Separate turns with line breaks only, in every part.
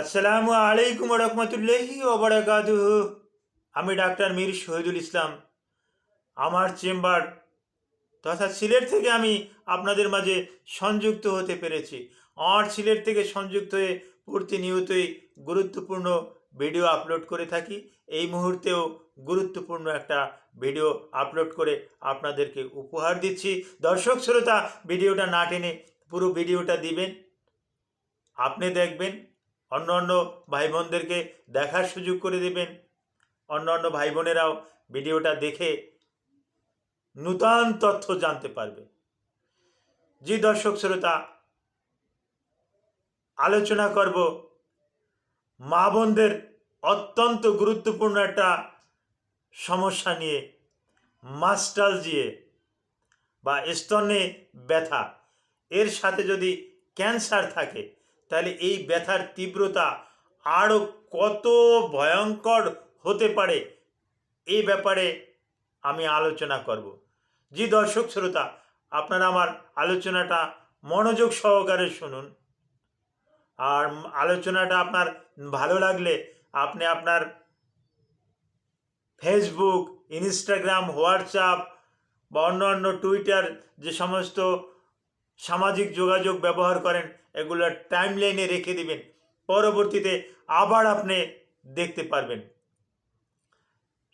আসসালামু আলাইকুম রহমতুল্লাহি ওবরাকাতুহ। আমি ডাক্তার মীর শহীদুল ইসলাম। আমার চেম্বার তথা সিলেট থেকে আমি আপনাদের মাঝে সংযুক্ত হতে পেরেছি। আমার সিলেট থেকে সংযুক্ত হয়ে প্রতিনিয়তই গুরুত্বপূর্ণ ভিডিও আপলোড করে থাকি। এই মুহূর্তেও গুরুত্বপূর্ণ একটা ভিডিও আপলোড করে আপনাদেরকে উপহার দিচ্ছি। দর্শক শ্রোতা, ভিডিওটা না টেনে পুরো ভিডিওটা দিবেন। আপনি দেখবেন অন্য অন্য ভাই বোনদেরকে দেখার সুযোগ করে দেবেন। অন্য অন্য ভাই বোনেরাও ভিডিওটা দেখে নূতন তথ্য জানতে পারবে। জি দর্শক শ্রোতা, আলোচনা করব মা বোনদের অত্যন্ত গুরুত্বপূর্ণ একটা সমস্যা নিয়ে মাস্টালজিয়ে বা স্তনে ব্যথা। এর সাথে যদি ক্যান্সার থাকে তাহলে এই ব্যথার তীব্রতা আরও কত ভয়ঙ্কর হতে পারে? এই ব্যাপারে আমি আলোচনা করব। জি দর্শক শ্রোতা, আপনারা আমার আলোচনাটা মনোযোগ সহকারে শুনুন। আর আলোচনাটা আপনার ভালো লাগলে আপনি আপনার ফেসবুক ইনস্টাগ্রাম হোয়াটসঅ্যাপ বা অন্যান্য টুইটার যে সমস্ত সামাজিক যোগাযোগ ব্যবহার করেন এগুলোর টাইম লাইনে রেখে দিবেন। পরবর্তীতে আবার আপনি দেখতে পারবেন।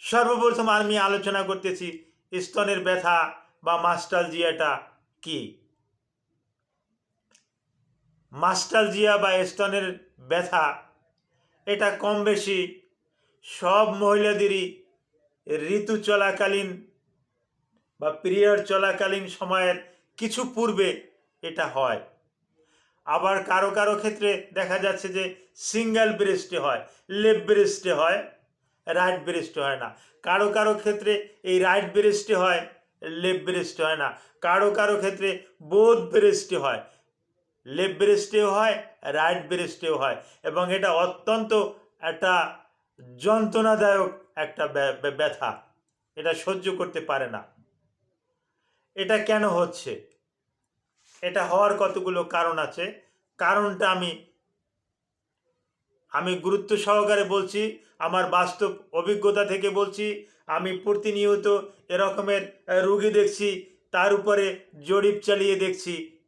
সর্বপ্রথম আমি আলোচনা করতেছি স্তনের ব্যথা বা মাস্টালজিয়াটা কি? মাস্টালজিয়া বা স্তনের ব্যথা, এটা কম বেশি সব মহিলাদেরই ঋতু চলাকালীন বা পিরিয়ড চলাকালীন সময়ের কিছু পূর্বে এটা হয়। আবার কারও কারও ক্ষেত্রে দেখা যাচ্ছে যে সিঙ্গেল ব্রেস্টে হয়, লেফট ব্রেস্টে হয়, রাইট ব্রেস্টে হয় না। কারও কারও ক্ষেত্রে এই রাইট ব্রেস্টে হয়, লেফট ব্রেস্টে হয় না। কারও কারও ক্ষেত্রে বোধ ব্রেস্টে হয়, লেফট ব্রেস্টেও হয়, রাইট ব্রেস্টেও হয়। এবং এটা অত্যন্ত একটা যন্ত্রণাদায়ক একটা ব্যা- ব্যা- ব্যথা। এটা সহ্য করতে পারে না। এটা কেন হচ্ছে? এটা হওয়ার কতগুলো কারণ আছে? কারণটা আমি আমি গুরুত্ব সহকারে বলছি, আমার বাস্তব অভিজ্ঞতা থেকে বলছি, আমি প্রতিনিয়ত এরকমের রুগী দেখছি, তার উপরে জরিপ চালিয়ে দেখছি।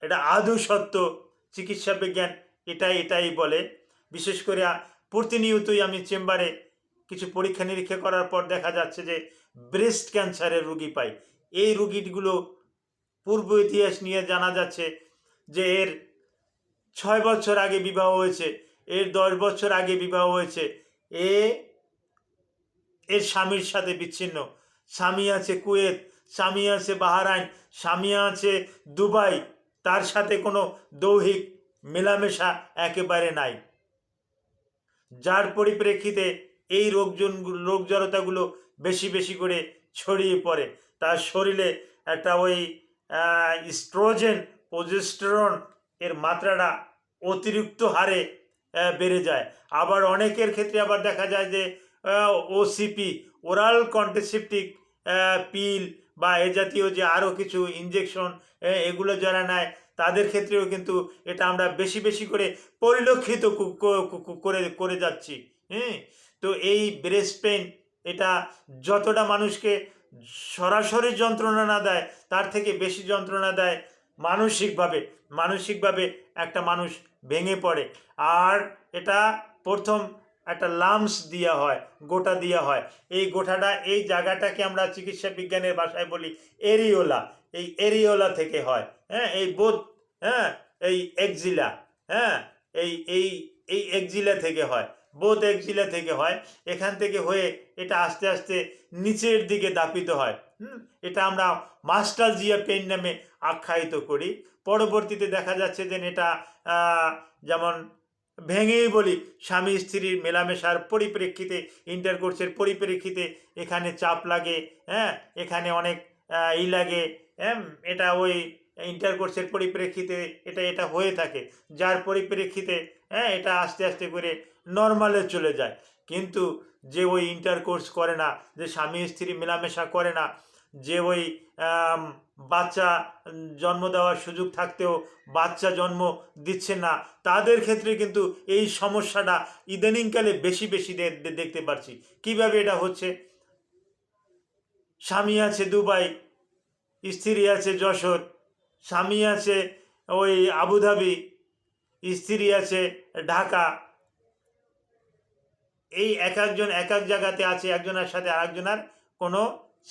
এটা আদৌ সত্য? চিকিৎসা বিজ্ঞান এটাই এটাই বলে। বিশেষ করে প্রতিনিয়তই আমি চেম্বারে কিছু পরীক্ষা নিরীক্ষা করার পর দেখা যাচ্ছে যে ব্রেস্ট ক্যান্সারের রুগী পাই। এই রুগীগুলো পূর্ব ইতিহাস নিয়ে জানা যাচ্ছে যে এর ছয় বছর আগে বিবাহ হয়েছে, এর দশ বছর আগে বিবাহ হয়েছে। এ, এর স্বামীর সাথে বিচ্ছিন্ন। স্বামী আছে কুয়েত, স্বামী আছে বাহারাইন, স্বামী আছে দুবাই। তার সাথে কোনো দৈহিক মেলামেশা একেবারে নাই। যার পরিপ্রেক্ষিতে এই রোগজন, রোগ জড়তাগুলো বেশি বেশি করে ছড়িয়ে পড়ে। তার শরীরে একটা ওই স্ট্রোজেন প্রোজেস্টেরন এর মাত্রাটা অতিরিক্ত হারে বেড়ে যায়। আবার অনেকের ক্ষেত্রে আবার দেখা যায় যে ওসিপি ওরাল কন্ট্রাসেপটিক পিল বা এ জাতীয় যে আরও কিছু ইঞ্জেকশন এগুলো যারা নেয়, তাদের ক্ষেত্রেও কিন্তু এটা আমরা বেশি বেশি করে পরিলক্ষিত করে করে যাচ্ছি। হ্যাঁ তো এই ব্রেস্ট পেন এটা যতটা মানুষকে সরাসরি যন্ত্রণা না দেয়, তার থেকে বেশি যন্ত্রণা দেয় মানসিকভাবে। মানসিকভাবে একটা মানুষ ভেঙে পড়ে। আর এটা প্রথম একটা লামস দেওয়া হয়, গোটা দেওয়া হয়। এই গোটাটা, এই জায়গাটাকে আমরা চিকিৎসা বিজ্ঞানের ভাষায় বলি এরিওলা। এই এরিওলা থেকে হয় হ্যাঁ? এই বোধ হ্যাঁ? এই এক্সিলা হ্যাঁ? এই এই এই এক্সিলা থেকে হয়। বোধ এক্সিলা থেকে হয়। এখান থেকে হয়ে এটা আস্তে আস্তে নিচের দিকে দাপিত হয়। হুম? এটা আমরা মাস্টালজিয়া পেন নামে আখ্যায়িত করি। পরবর্তীতে দেখা যাচ্ছে যে এটা যেমন ভেঙেই বলি, স্বামী স্ত্রীর মেলামেশার পরিপ্রেক্ষিতে, ইন্টারকোর্সের পরিপ্রেক্ষিতে এখানে চাপ লাগে হ্যাঁ? এখানে অনেক ই লাগে হ্যাঁ? এটা ওই ইন্টারকোর্সের পরিপ্রেক্ষিতে এটা এটা হয়ে থাকে। যার পরিপ্রেক্ষিতে হ্যাঁ? এটা আস্তে আস্তে করে নর্মালে চলে যায়। কিন্তু যে ওই ইন্টারকোর্স করে না, যে স্বামী স্ত্রী মেলামেশা করে না, যে ওই বাচ্চা জন্ম দেওয়ার সুযোগ থাকতেও বাচ্চা জন্ম দিচ্ছে না, তাদের ক্ষেত্রে কিন্তু এই সমস্যাটা ইদানিংকালে বেশি বেশি দেখতে পাচ্ছি কীভাবে এটা হচ্ছে? স্বামী আছে দুবাই, স্ত্রী আছে যশোর, স্বামী আছে ওই আবুধাবি, স্ত্রী আছে ঢাকা এই এক একজন এক এক জায়গাতে আছে, একজনের সাথে আরেকজনের কোনো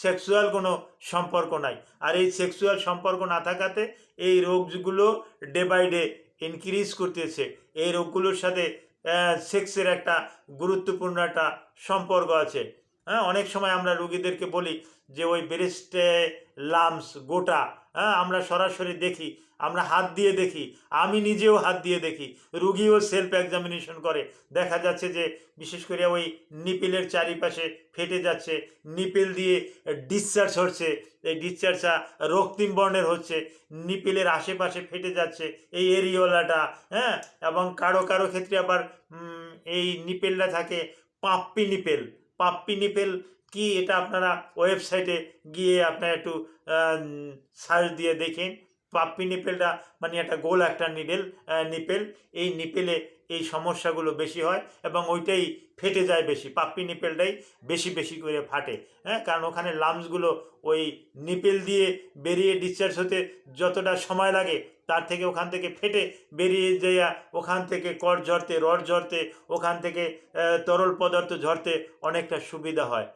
সেক্সুয়াল কোনো সম্পর্ক নাই। আর এই সেক্সুয়াল সম্পর্ক না থাকাতে এই রোগগুলো ডে বাই ডে ইনক্রিজ করতেছে। এই রোগগুলোর সাথে সেক্সের একটা গুরুত্বপূর্ণ একটা সম্পর্ক আছে। হ্যাঁ অনেক সময় আমরা রুগীদেরকে বলি যে, ওই ব্রেস্টে লামস গোটা হ্যাঁ আমরা সরাসরি দেখি, আমরা হাত দিয়ে দেখি, আমি নিজেও হাত দিয়ে দেখি। রুগীও সেলফ এক্সামিনেশন করে। দেখা যাচ্ছে যে, বিশেষ করে ওই নিপিলের চারিপাশে ফেটে যাচ্ছে, নিপিল দিয়ে ডিসচার্জ হচ্ছে, এই ডিসচার্জটা রক্তিম বর্ণের হচ্ছে, নিপিলের আশেপাশে ফেটে যাচ্ছে এই এরিওলাটা হ্যাঁ এবং কারও কারও ক্ষেত্রে আবার এই নিপেলটা থাকে পাপ্পি নিপেল পাপ্পি নিপেল কি এটা আপনারা ওয়েবসাইটে গিয়ে আপনারা একটু সার্চ দিয়ে দেখেন। পাপ্পি নিপেলটা মানে একটা গোল একটা নিডেল নিপেল। এই নিপেলে এই সমস্যাগুলো বেশি হয় এবং ওইটাই ফেটে যায় বেশি, পাপ্পি নিপেলটাই বেশি বেশি করে ফাটে হ্যাঁ? কারণ ওখানে লামসগুলো ওই নিপেল দিয়ে বেরিয়ে ডিসচার্জ হতে যতটা সময় লাগে তার থেকে ওখান থেকে ফেটে বেরিয়ে যাইয়া ওখান থেকে কর ঝরতে, রড ঝরতে, ওখান থেকে তরল পদার্থ ঝরতে অনেকটা সুবিধা হয়।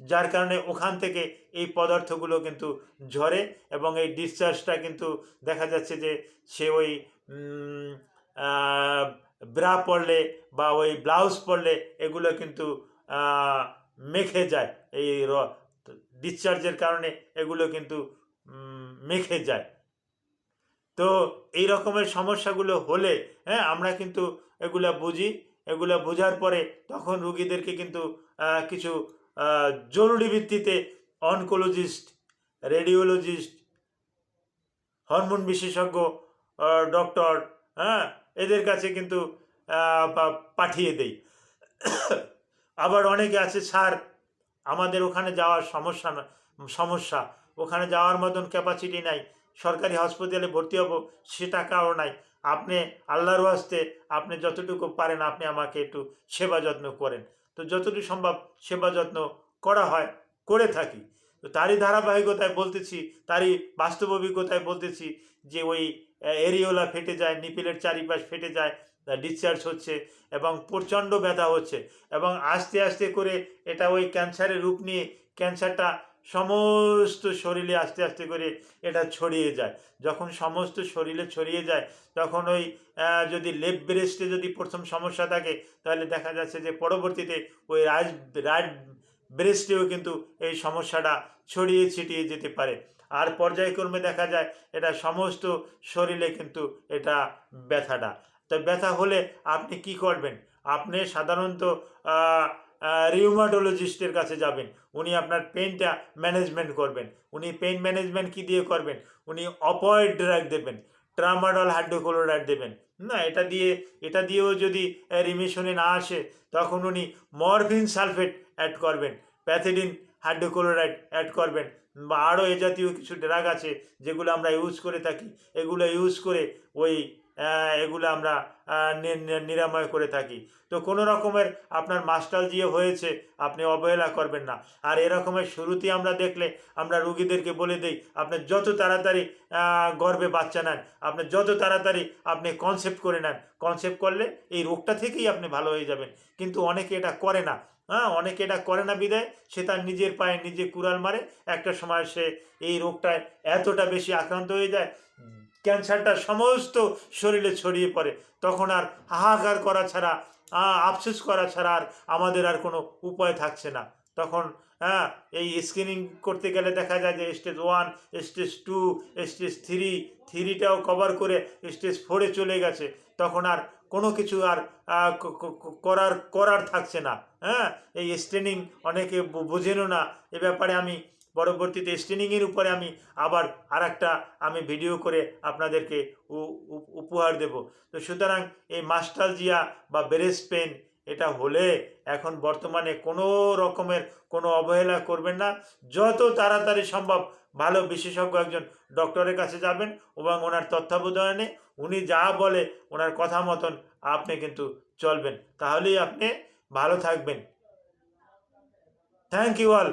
যার কারণে ওখান থেকে এই পদার্থগুলো কিন্তু ঝরে এবং এই ডিসচার্জটা কিন্তু দেখা যাচ্ছে যে সে ওই ব্রা পরলে বা ওই ব্লাউজ পরলে এগুলো কিন্তু মেখে যায়। এই ডিসচার্জের কারণে এগুলো কিন্তু মেখে যায়। তো এই রকমের সমস্যাগুলো হলে হ্যাঁ আমরা কিন্তু এগুলা বুঝি। এগুলা বোঝার পরে তখন রুগীদেরকে কিন্তু কিছু জরুরি ভিত্তিতে অনকোলজিস্ট রেডিওলজিস্ট হরমোন বিশেষজ্ঞ ডক্টর হ্যাঁ এদের কাছে কিন্তু পাঠিয়ে দেই। আবার অনেকে আছে, স্যার, আমাদের ওখানে যাওয়ার সমস্যা সমস্যা। ওখানে যাওয়ার মতন ক্যাপাসিটি নাই। সরকারি হসপিটালে ভর্তি হব, সে টাকাও নাই। আপনি আল্লাহর ওয়াস্তে আপনি যতটুকু পারেন আপনি আমাকে একটু সেবা যত্ন করেন। তো যতটুকু সম্ভব সেবা যত্ন করা হয়, করে থাকি। তো তারই ধারাবাহিকতায় বলতেছি, তারই বাস্তব অভিজ্ঞতায় বলতেছি যে ওই এরিওলা ফেটে যায়, নিপিলের চারিপাশ ফেটে যায় ডিসচার্জ হচ্ছে এবং প্রচণ্ড ব্যথা হচ্ছে এবং আস্তে আস্তে করে এটা ওই ক্যান্সারের রূপ নিয়ে ক্যান্সারটা সমস্ত শরীরে আস্তে আস্তে করে এটা ছড়িয়ে যায়। যখন সমস্ত শরীরে ছড়িয়ে যায়, তখন ওই যদি লেফট ব্রেস্টে যদি প্রথম সমস্যা থাকে, তাহলে দেখা যাচ্ছে যে পরবর্তীতে ওই রাইট রাইট ব্রেস্টেও কিন্তু এই সমস্যাটা ছড়িয়ে ছিটিয়ে যেতে পারে। আর পর্যায়ক্রমে দেখা যায়, এটা সমস্ত শরীরে কিন্তু এটা ব্যথাটা। তো ব্যথা হলে আপনি কি করবেন? আপনি সাধারণত রিউমাটোলজিস্টের কাছে যাবেন। উনি আপনার পেনটা ম্যানেজমেন্ট করবেন। উনি পেন ম্যানেজমেন্ট কি দিয়ে করবেন? উনি অপয়েড ড্রাগ দেবেন ট্রামাডল হাইড্রোক্লোরাইড দেবেন। না, এটা দিয়ে, এটা দিয়েও যদি রিমিশনে না আসে, তখন উনি মরফিন সালফেট অ্যাড করবেন প্যাথেডিন হাইড্রোক্লোরাইড অ্যাড করবেন, বা আরও এ জাতীয় কিছু ড্রাগ আছে যেগুলো আমরা ইউজ করে থাকি। এগুলো ইউজ করে ওই এগুলো আমরা নিরাময় করে থাকি। তো কোনো রকমের আপনার মাস্টাল দিয়ে হয়েছে, আপনি অবহেলা করবেন না। আর এরকমের শুরুতেই আমরা দেখলে, আমরা রুগীদেরকে বলে দিই, আপনি যত তাড়াতাড়ি গর্বে বাচ্চা নেন, আপনি যত তাড়াতাড়ি আপনি কনসেপ্ট করে নেন। কনসেপ্ট করলে এই রোগটা থেকেই আপনি ভালো হয়ে যাবেন। কিন্তু অনেকে এটা করে না। হ্যাঁ অনেকে এটা করে না বিদায় সে তার নিজের পায়ে নিজে কুড়াল মারে। একটা সময় সে এই রোগটায় এতটা বেশি আক্রান্ত হয়ে যায় ক্যান্সারটা সমস্ত শরীরে ছড়িয়ে পড়ে। তখন আর হাহাকার করা ছাড়া আফসোস করা ছাড়া আর আমাদের আর কোনো উপায় থাকছে না। তখন হ্যাঁ এই স্ক্রিনিং করতে গেলে দেখা যায় যে stage one stage two stage three থ্রিটাও cover করে স্টেজ ফোরে চলে গেছে। তখন আর কোনো কিছু আর করার করার থাকছে না। হ্যাঁ এই স্ট্রেনিং অনেকে বোঝেনও না। এ ব্যাপারে আমি পরবর্তীতে স্ট্রেনিংয়ের উপরে আমি আবার আর আমি ভিডিও করে আপনাদেরকে উপহার দেব। তো সুতরাং এই মাস্টালজিয়া বা ব্রেস্ট পেন এটা হলে এখন বর্তমানে কোনো রকমের কোনো অবহেলা করবেন না। যত তাড়াতাড়ি সম্ভব ভালো বিশেষজ্ঞ একজন ডক্টরের কাছে যাবেন এবং ওনার তত্ত্বাবধানে উনি যা বলে ওনার কথা মতন আপনি কিন্তু চলবেন। তাহলেই আপনি ভালো থাকবেন। Thank you all